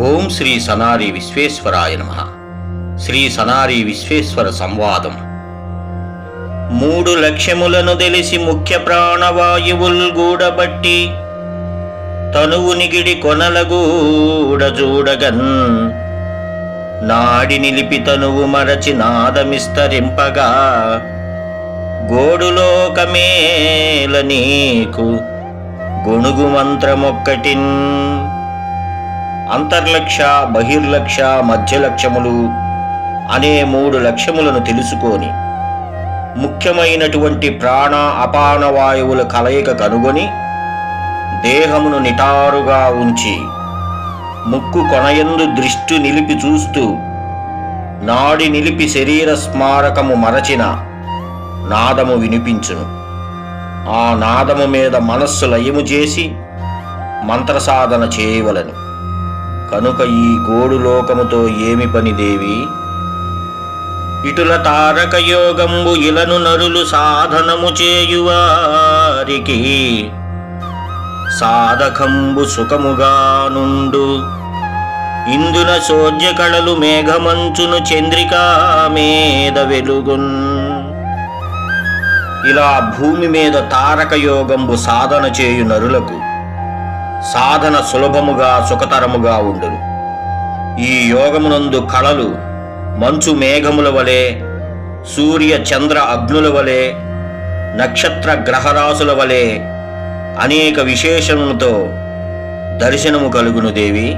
ఓం శ్రీ సనారి విశ్వేశ్వరాయ నమ. శ్రీ సనారి విశ్వేశ్వర సంవాదం. మూడు లక్ష్యములను తెలిసి ముఖ్య ప్రాణవాయువుల్ గూడబట్టి తనువు నిగిడి కొనలగూడజూడగన్ నాడి నిలిపి తనువు మరచి నాదమిస్తరింపగా గోడులోకమేల నీకు గొణుగు మంత్రమొక్కటిన్. అంతర్లక్ష బహిర్లక్ష మధ్యలక్ష్యములు అనే మూడు లక్ష్యములను తెలుసుకొని ముఖ్యమైనటువంటి ప్రాణ అపాన వాయువుల కలయిక కనుగొని దేహమును నిటారుగా ఉంచి ముక్కు కొనయందు దృష్టి నిలిపి చూస్తూ నాడి నిలిపి శరీర స్మారకము మరచిన నాదము వినిపించును. ఆ నాదము మీద మనస్సు లయము చేసి మంత్రసాధన చేయవలను. కనుక ఈ గోడు లోకముతో ఏమి పని దేవి? ఇటుల తారక యోగంబు ఇలను నరులు సాధనము చేయువారికి సాధకంబు సుఖముగా నుండు ఇందున శోధ్య కళలు మేఘమంచును చంద్రికా మీద వెలుగున్. ఇలా భూమి మీద తారక యోగంబు సాధన చేయు నరులకు సాధన సులభముగా సుఖతరముగా ఉండును. ఈ యోగమునందు కళలు మంచు మేఘముల వలె సూర్య చంద్ర అగ్నుల వలె నక్షత్ర గ్రహరాశుల వలె అనేక విశేషములతో దర్శనము కలుగును దేవి.